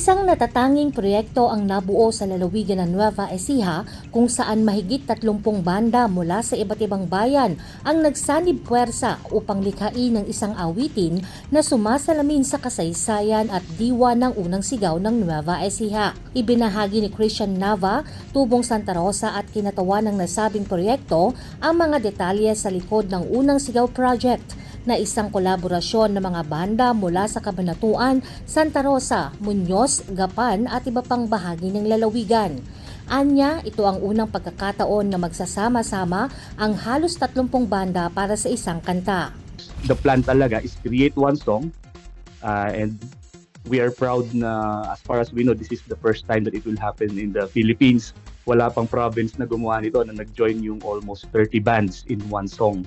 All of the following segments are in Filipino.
Isang natatanging proyekto ang nabuo sa lalawigan ng Nueva Ecija kung saan mahigit 30 banda mula sa iba't ibang bayan ang nagsanib puwersa upang likhain ng isang awitin na sumasalamin sa kasaysayan at diwa ng unang sigaw ng Nueva Ecija. Ibinahagi ni Christian Nava, Tubong Santa Rosa at kinatawan ng nasabing proyekto ang mga detalye sa likod ng unang sigaw project na isang kolaborasyon ng mga banda mula sa Kabanatuan, Santa Rosa, Muñoz, Gapan at iba pang bahagi ng lalawigan. Anya, ito ang unang pagkakataon na magsasama-sama ang halos 30 banda para sa isang kanta. the plan talaga is create one song uh, and we are proud na as far as we know this is the first time that it will happen in the Philippines wala pang province na gumawa nito na nag-join yung almost 30 bands in one song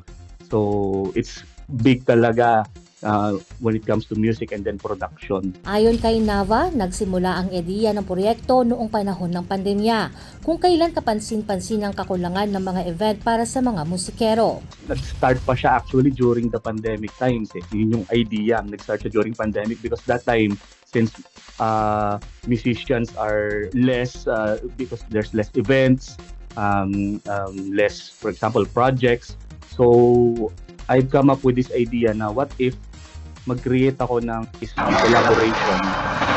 so it's big talaga uh, when it comes to music and then production Ayon kay Nava, nagsimula ang ideya ng proyekto noong panahon ng pandemya, kung kailan kapansin-pansin ang kakulangan ng mga event para sa mga musikero. nag-start pa siya actually during the pandemic times eh. Yun yung idea, nag-start siya during pandemic because that time, since uh, musicians are less, uh, because there's less events, um, um, less, for example, projects. So, I've come up with this idea na what if mag-create ako ng isang collaboration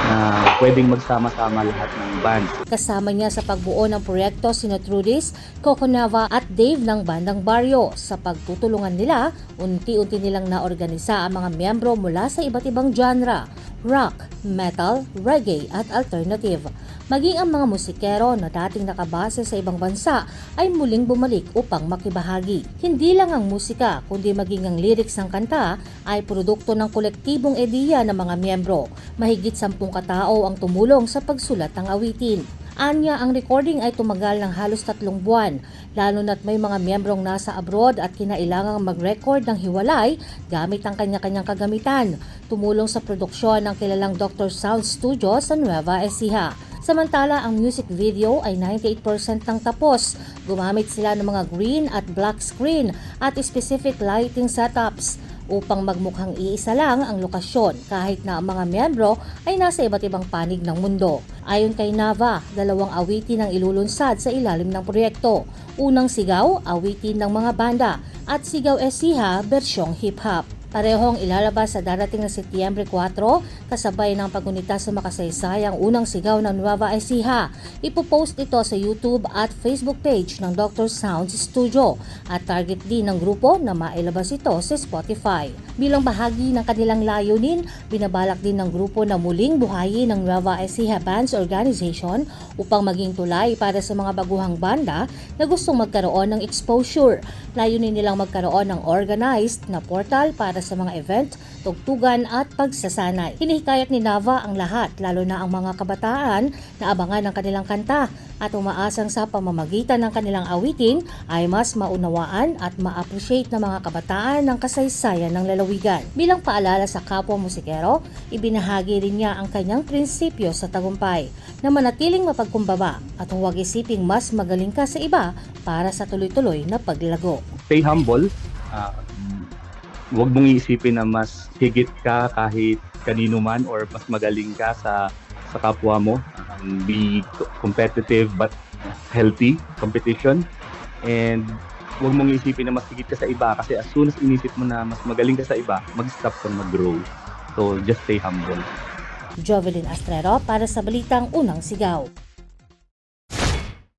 na pwedeng magsama-sama lahat ng bands. Kasama niya sa pagbuo ng proyekto sina Trudis, Coco Nava at Dave ng Bandang Baryo. Sa pagtutulungan nila, unti-unti nilang naorganisa ang mga miyembro mula sa iba't ibang genre, rock, metal, reggae at alternative. Maging ang mga musikero na dating nakabase sa ibang bansa ay muling bumalik upang makibahagi. Hindi lang ang musika, kundi maging ang lyrics ng kanta ay produkto ng kolektibong ideya ng mga miyembro. Mahigit sampung katao ang tumulong sa pagsulat ng awitin. Anya, ang recording ay tumagal ng halos tatlong buwan, lalo na't may mga miyembrong nasa abroad at kinailangang mag-record ng hiwalay gamit ang kanya-kanyang kagamitan. Tumulong sa produksyon ng kilalang Dr. Sound Studio sa Nueva Ecija. Samantala, ang music video ay 98% ng tapos. Gumamit sila ng mga green at black screen at specific lighting setups upang magmukhang iisa lang ang lokasyon kahit na ang mga miyembro ay nasa iba't ibang panig ng mundo. Ayon kay Nava, dalawang awitin ang ilulunsad sa ilalim ng proyekto. Unang sigaw, awitin ng mga banda at sigaw esiha, bersyong hip-hop. Parehong ilalabas sa darating na Setyembre 4 kasabay ng pagunita sa makasaysayang unang sigaw ng Nueva Ecija. Ipopost ito sa YouTube at Facebook page ng Dr. Sounds Studio at target din ng grupo na mailabas ito sa Spotify. Bilang bahagi ng kanilang layunin, binabalak din ng grupo na muling buhayin ng Nueva Ecija Bands Organization upang maging tulay para sa mga baguhang banda na gustong magkaroon ng exposure. Layunin nilang magkaroon ng organized na portal para sa mga event, tugtugan at pagsasanay. Hinihikayat ni Nava ang lahat, lalo na ang mga kabataan na abangan ng kanilang kanta at umaasang sa pamamagitan ng kanilang awitin ay mas maunawaan at ma-appreciate ng mga kabataan ng kasaysayan ng lalawigan. Bilang paalala sa kapwa musikero, ibinahagi rin niya ang kanyang prinsipyo sa tagumpay na manatiling mapagkumbaba at huwag isiping mas magaling ka sa iba para sa tuloy-tuloy na paglago. stay humble. Uh, huwag mong iisipin na mas higit ka kahit kanino man or mas magaling ka sa sa kapwa mo. Um, be co- competitive but healthy competition. And huwag mong isipin na mas higit ka sa iba kasi as soon as inisip mo na mas magaling ka sa iba, mag-stop ka mag-grow. So just stay humble. Jovelyn Astrero para sa Balitang Unang Sigaw.